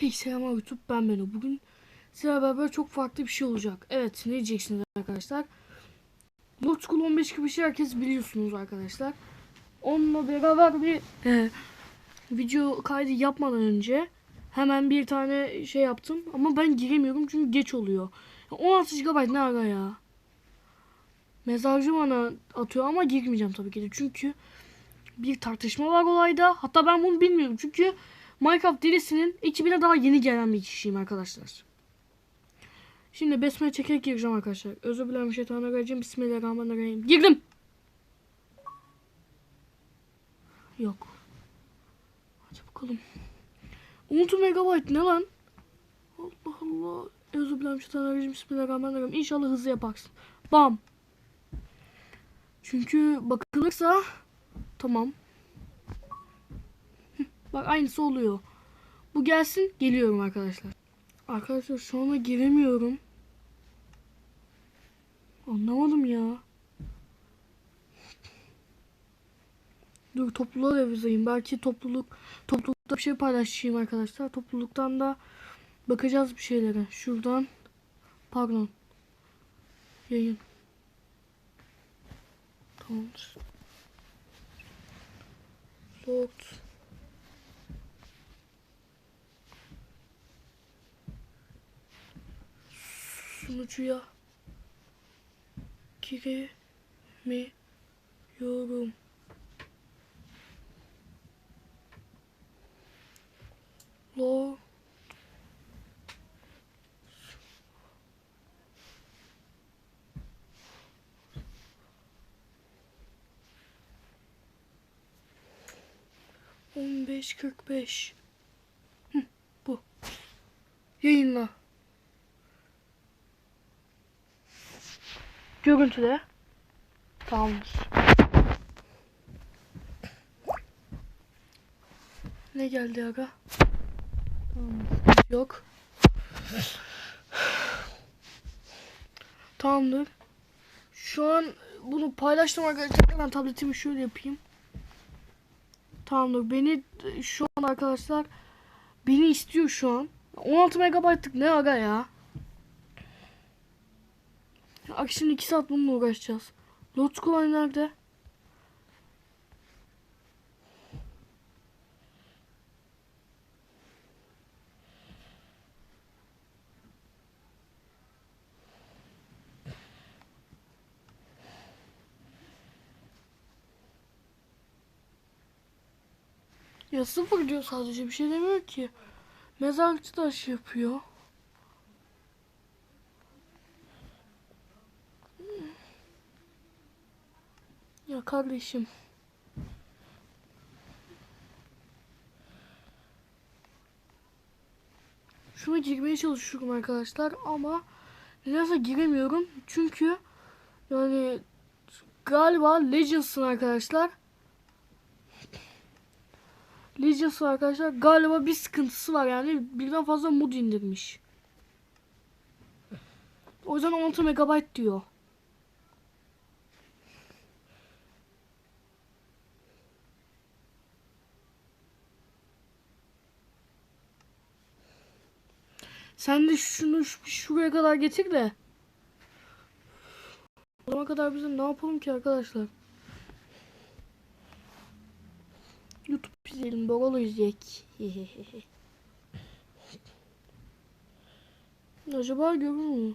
Hey selam YouTube ben Beno. Bugün sizlerle beraber çok farklı bir şey olacak. Evet ne diyeceksiniz arkadaşlar? Lord School 15 gibi bir şey herkes biliyorsunuz arkadaşlar. Onunla beraber bir e, video kaydı yapmadan önce hemen bir tane şey yaptım. Ama ben giremiyorum çünkü geç oluyor. 16 GB ne ara ya? Mesajı bana atıyor ama girmeyeceğim tabii ki de. Çünkü bir tartışma var olayda. Hatta ben bunu bilmiyorum. Çünkü Minecraft delisinin ekibine daha yeni gelen bir kişiyim arkadaşlar. Şimdi besmele çekerek gireceğim arkadaşlar. Özür dilerim şeytanirracim. Bismillahirrahmanirrahim. Girdim. Yok. Hadi bakalım. 10 megabayt ne lan? Allah Allah. Özür dilerim şeytanirracim. Bismillahirrahmanirrahim. İnşallah hızlı yaparsın. Bam. Çünkü bakılırsa tamam. Bak aynısı oluyor. Bu gelsin geliyorum arkadaşlar. Arkadaşlar şu anda giremiyorum. Anlamadım ya. Dur topluluğa da yazayım. Belki topluluk toplulukta bir şey paylaşayım arkadaşlar. Topluluktan da bakacağız bir şeylere. Şuradan pardon. Yayın. Tamamdır. Load. Sunucuya giremiyorum. Lo On beş kırk beş. Bu. Yayınla. Görüntüde. Tamamdır. Ne geldi aga? Tamamdır. Yok. Tamamdır. Şu an bunu paylaştım arkadaşlar. Ben tabletimi şöyle yapayım. Tamamdır. Beni şu an arkadaşlar beni istiyor şu an. 16 megabaytlık ne aga ya? Ak şimdi 2 saat bununla uğraşacağız. Load School nerede? Ya sıfır diyor sadece bir şey demiyor ki. Mezarlıkçı da şey yapıyor. Ya kardeşim. Şuna girmeye çalışıyorum arkadaşlar ama nedense giremiyorum. Çünkü yani galiba Legends'ın arkadaşlar. Legends'ın arkadaşlar galiba bir sıkıntısı var yani birden fazla mod indirmiş. O yüzden 16 MB diyor. Sen de şunu şu- şuraya kadar getir de. O zamana kadar bizim ne yapalım ki arkadaşlar? YouTube izleyelim, Borolo izleyek. Acaba görür mü?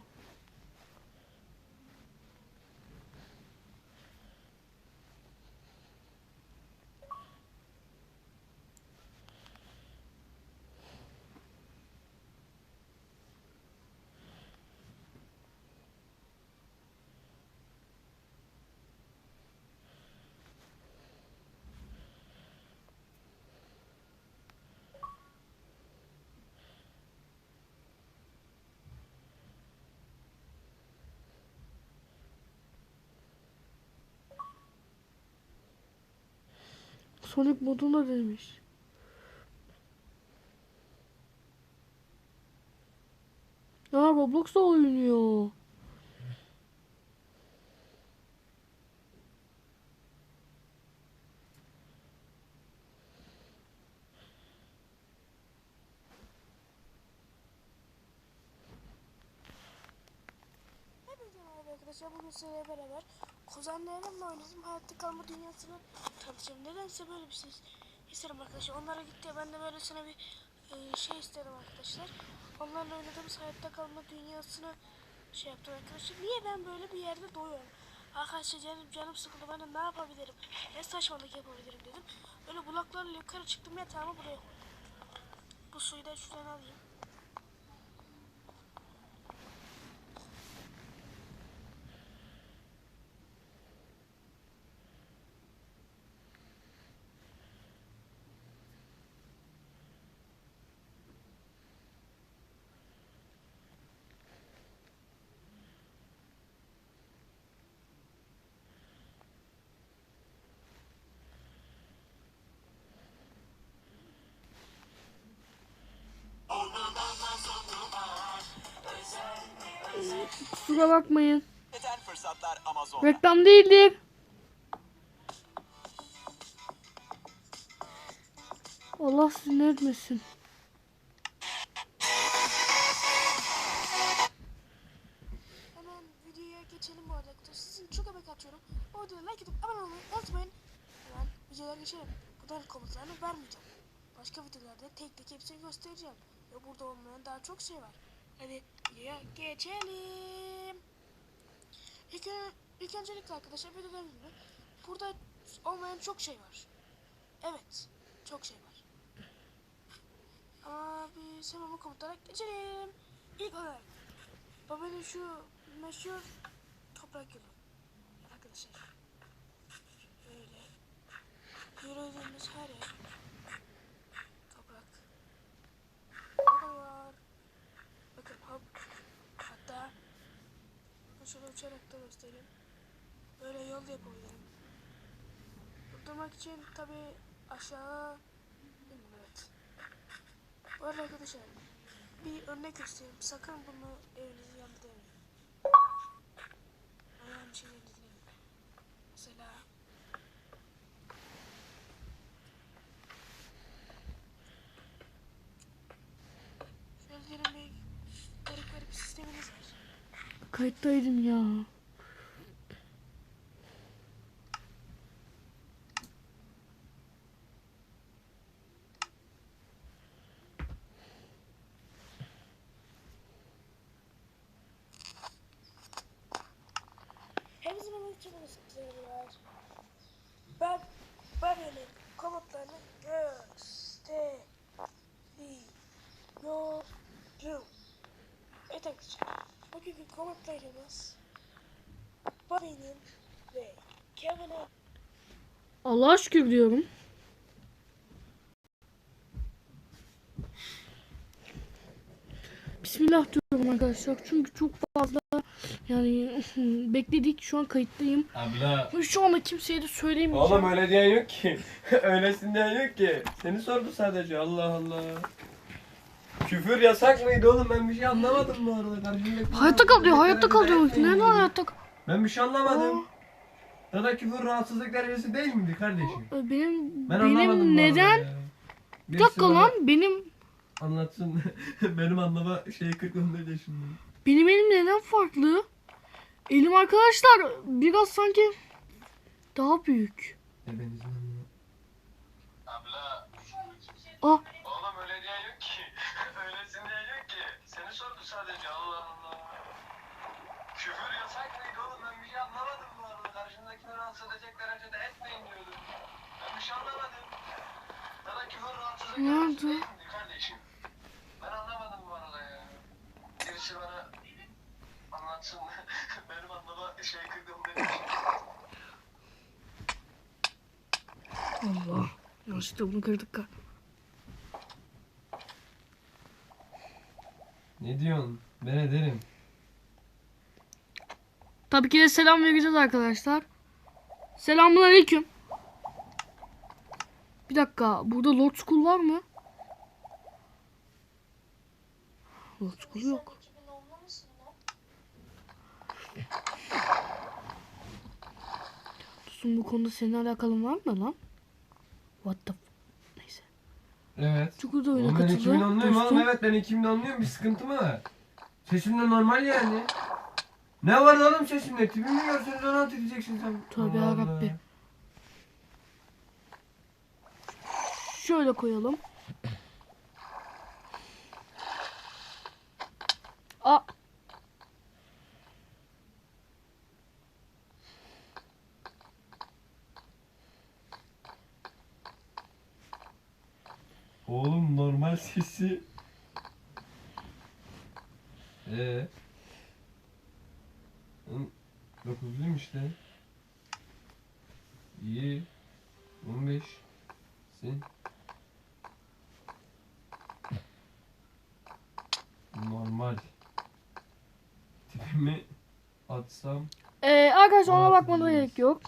Sonic modunda demiş. Ya Roblox'ta oynuyor. Arkadaşlar bugün sizlerle beraber kuzenlerimle oynadım hayatta kalma dünyasını tanıtacağım. Nedense böyle bir şey isterim arkadaşlar. Onlara gitti ben de böyle sana bir e, şey istedim arkadaşlar. Onlarla oynadığımız hayatta kalma dünyasını şey yaptım arkadaşlar. Niye ben böyle bir yerde doyuyorum? Arkadaşlar canım, canım sıkıldı ben de ne yapabilirim? Ne saçmalık yapabilirim dedim. Böyle bulaklarla yukarı çıktım yatağımı buraya koydum. Bu suyu da şuradan alayım. Kusura bakmayın. Neden fırsatlar Amazon'da? Reklam değildir. Allah sizi ne etmesin. Hemen videoya geçelim bu arada. Sizin çok emek atıyorum. O videoya like atıp abone olmayı unutmayın. Hemen videoya geçelim. Buradan komutlarını vermeyeceğim. Başka videolarda tek tek hepsini göstereceğim. Ve burada olmayan daha çok şey var. Hadi geçelim. İlk, ilk öncelikle arkadaşlar dediğim gibi burada olmayan çok şey var. Evet, çok şey var. Ama biz hemen bu komutlara geçelim. İlk olarak Babanın şu meşhur toprak yolu. Arkadaşlar. Böyle. Yürüdüğümüz her yer. Toprak. Yol var. Bakın hop. Hatta şöyle uçarak da göstereyim. Böyle yol yapabilirim. Durdurmak için tabi aşağı bilmiyorum evet. Bu arada arkadaşlar bir örnek göstereyim. Sakın bunu evinizin yanında. 可以对着你啊。Bugünkü komutlarımız Bobby'nin ve Kevin'in Allah'a şükür diyorum. Bismillah diyorum arkadaşlar. Çünkü çok fazla yani bekledik. Şu an kayıttayım. Abla. Şu anda kimseye de söyleyemeyeceğim. Oğlum öyle diyen yok ki. Öylesinden yok ki. Seni sordu sadece Allah Allah. Küfür yasak mıydı oğlum ben bir şey anlamadım bu arada. Karşımdaki Hayatta kal diyor. Hayatta kal diyor. Rahatsızlık Neden derecesi hayatta? Ben bir şey anlamadım. Ya da küfür rahatsızlık derecesi değil miydi kardeşim? Benim Ben benim neden? Bir dakika lan benim Anlatsın. Benim anlama şey 44 yaşında. benim elim neden farklı? Elim arkadaşlar biraz sanki daha büyük. Abla, Ah sadece Allah Allah. Küfür yasak mıydı oğlum? Ben bir şey anlamadım bu arada. Karşındakini rahatsız edecek derecede etmeyin diyordum. Ben bir şey anlamadım. Ya da küfür rahatsızlık Ne oldu? kardeşim? Ben anlamadım bu arada ya. Birisi bana anlatsın. Benim anlama şey kırdım demiş. Allah. Yanlışlıkla bunu kırdık. ha. Ne diyorsun? Ben ederim. Tabii ki de selam vereceğiz arkadaşlar. Selamun aleyküm. Bir dakika. Burada Lord School var mı? Lord School yok. Dostum bu konuda seninle alakalı var mı lan? What the. Evet. Çok da oyuna Oğlum ben katıldı. 2010'luyum Dostum. oğlum evet ben 2010'luyum bir sıkıntı mı var? Sesim de normal yani. Ne var oğlum sesimde? Tipimi görseniz 16 diyeceksin sen. Tövbe Allah yarabbi. Allah. Şöyle koyalım. Aa. Oğlum normal sesi. Ee. Dokuzluyum işte. İyi. 15. Sen. Normal. Tipimi atsam. Ee, arkadaşlar ona bakmana gerek yok.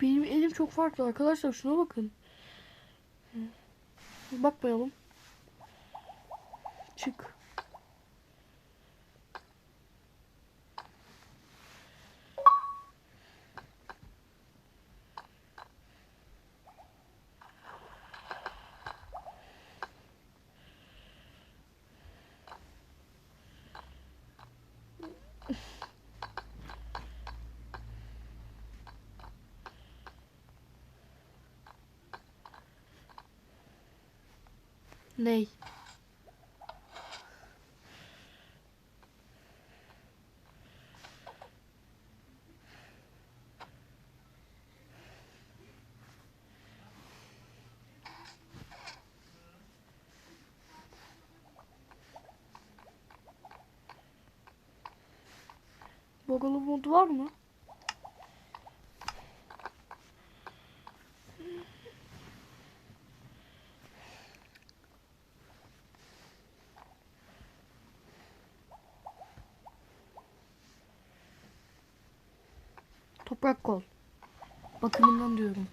Benim elim çok farklı arkadaşlar şuna bakın. Bakmayalım. Çık. Ney? Bogalı mod var mı? Toprak kol. Bakımından diyorum.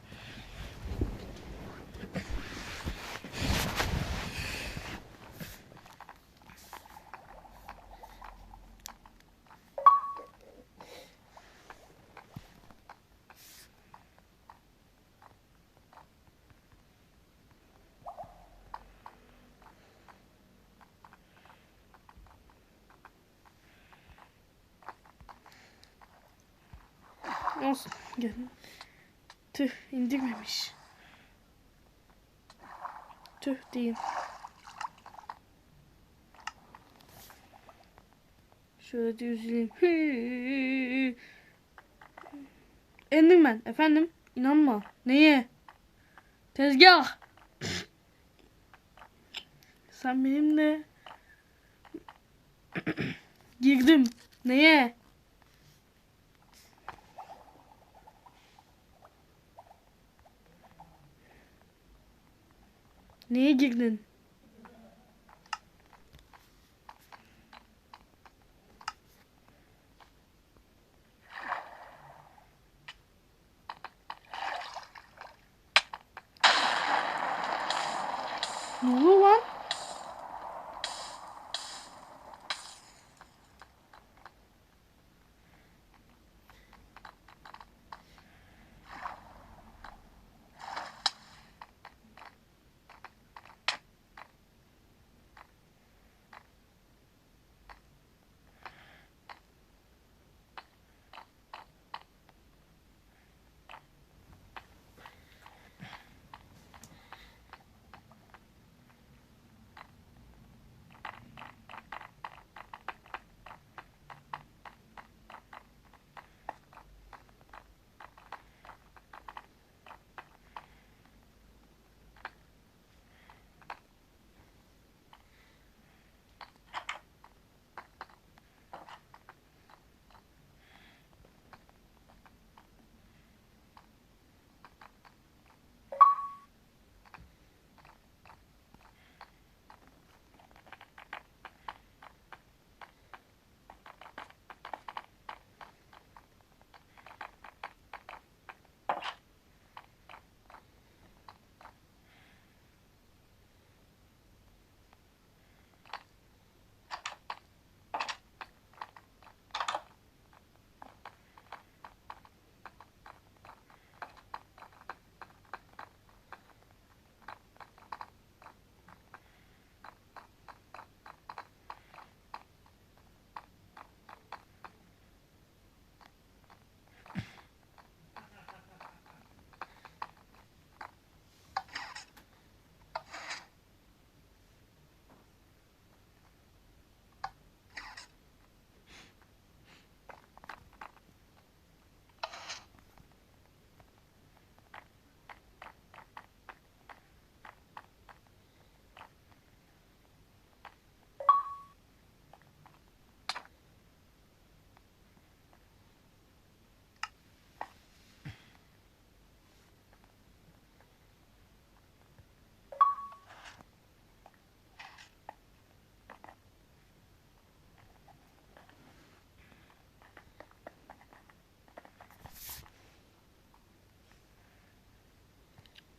Olsun. Gel. Tüh indirmemiş. Tüh diyeyim. Şöyle de üzüleyim. Hıı. Enderman efendim inanma. Neye? Tezgah. Sen benimle girdim. Neye? Neye girdin?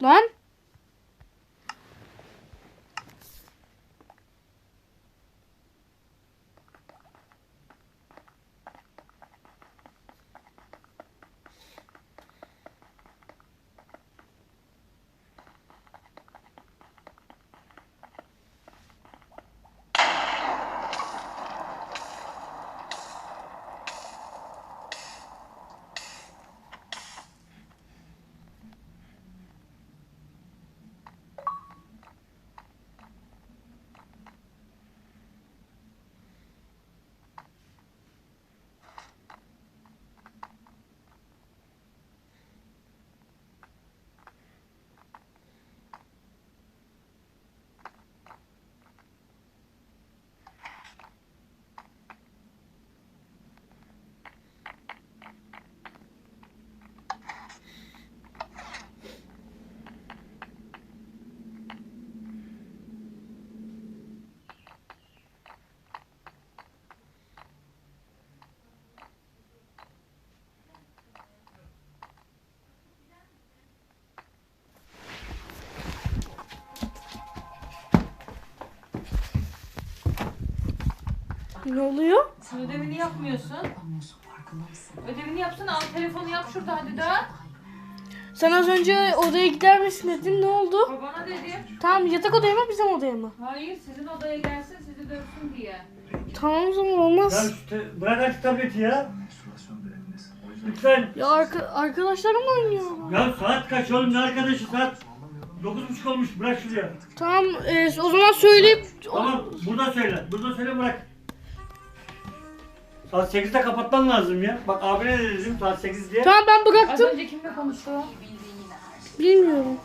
Lan. Ne oluyor? Sen ödevini yapmıyorsun. Ödevini yapsana al telefonu yap şurada hadi de. Sen az önce odaya gider misin dedin. Ne oldu? Babana dedim. Tamam yatak odaya mı bizim odaya mı? Hayır sizin odaya gelsin sizi dövsün diye. Tamam o zaman Ya olmaz. bırak artık tableti ya. Lütfen. Ya arka, arkadaşlarımla oynuyorum. Ya saat kaç oğlum ne arkadaşı saat? 9.30 olmuş bırak şuraya. Tamam e, o zaman söyleyip... Tamam burada söyle. Burada söyle bırak. Saat 8'de kapatman lazım ya. Bak abine de dedim saat 8 diye. Tamam ben Az bıraktım. önce kimle konuştu? Bilmiyorum.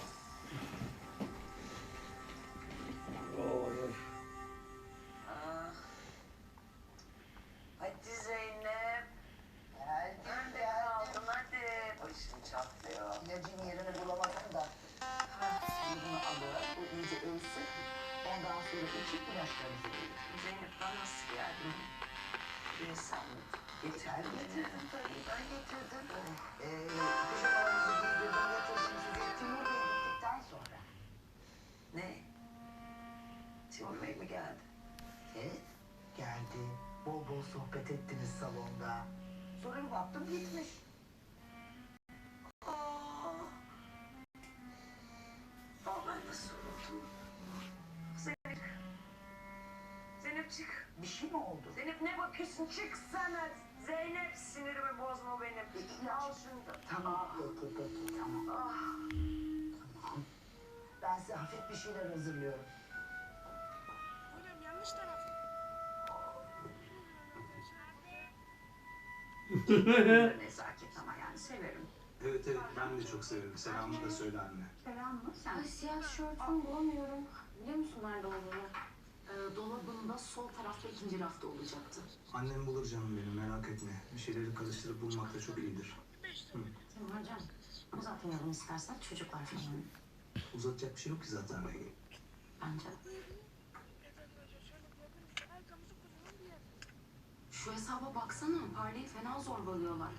Gitmiş. Aa. Aa, ben nasıl unuttum? Zeynep. Zeynep çık. Bir şey mi oldu? Zeynep ne bakıyorsun? Çıksana. Zeynep sinirimi bozma benim. Al şunu da. Tamam peki peki tamam. Ah. Tamam. Ben size hafif bir şeyler hazırlıyorum. Nezaket ama yani severim. Evet evet ben de çok severim. Selamı da söyle anne. Selam mı? Sen Ay siyah şortumu bulamıyorum. Biliyor musun nerede olduğunu? Ee, dolabında sol tarafta ikinci rafta olacaktı. Annem bulur canım benim merak etme. Bir şeyleri karıştırıp bulmakta çok iyidir. Varcan. Uzatmayalım istersen çocuklar falan. Uzatacak bir şey yok ki zaten. Bence. Şu hesaba baksana. Parlayı fena zorbalıyorlar.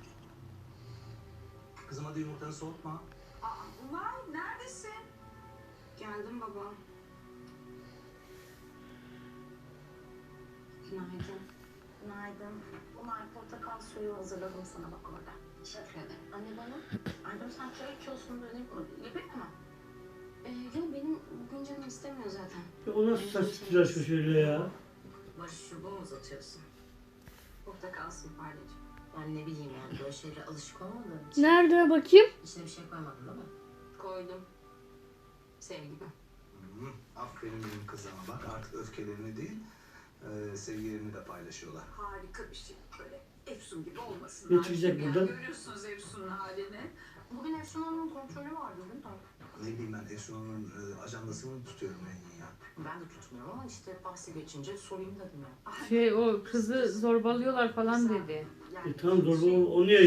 Kızım hadi yumurtanı soğutma. Aa, Umay neredesin? Geldim baba. Günaydın. Günaydın. Umay portakal suyu hazırladım sana bak orada. Teşekkür ederim. Anne bana. Annem sen çay içiyorsun böyle. Yapayım mı? Ee, ya benim bugün canım istemiyor zaten. Ya O nasıl saç tıraşı şöyle ya? Barış çubuğu mu uzatıyorsun? Portakal suyu parlayacağım. Yani ne bileyim yani böyle şeylere alışık olmadığım için. Nerede bakayım? İçine bir şey koymadın değil mi? Koydum. Sevgimi. Hı, aferin benim kızıma bak artık öfkelerini değil e, sevgilerini de paylaşıyorlar. Harika bir şey böyle. Efsun gibi olmasın. Çıkacak buradan? Görüyorsunuz Efsun'un halini. Bugün Efsun Hanım'ın kontrolü vardı değil mi? Ne bileyim ben Efsun'un e, ajandasını mı tutuyorum en iyi ya. Ben de tutmuyorum ama işte bahsi geçince sorayım dedim ya. Şey o kızı zorbalıyorlar falan dedi. Yani E tamam zorba onu niye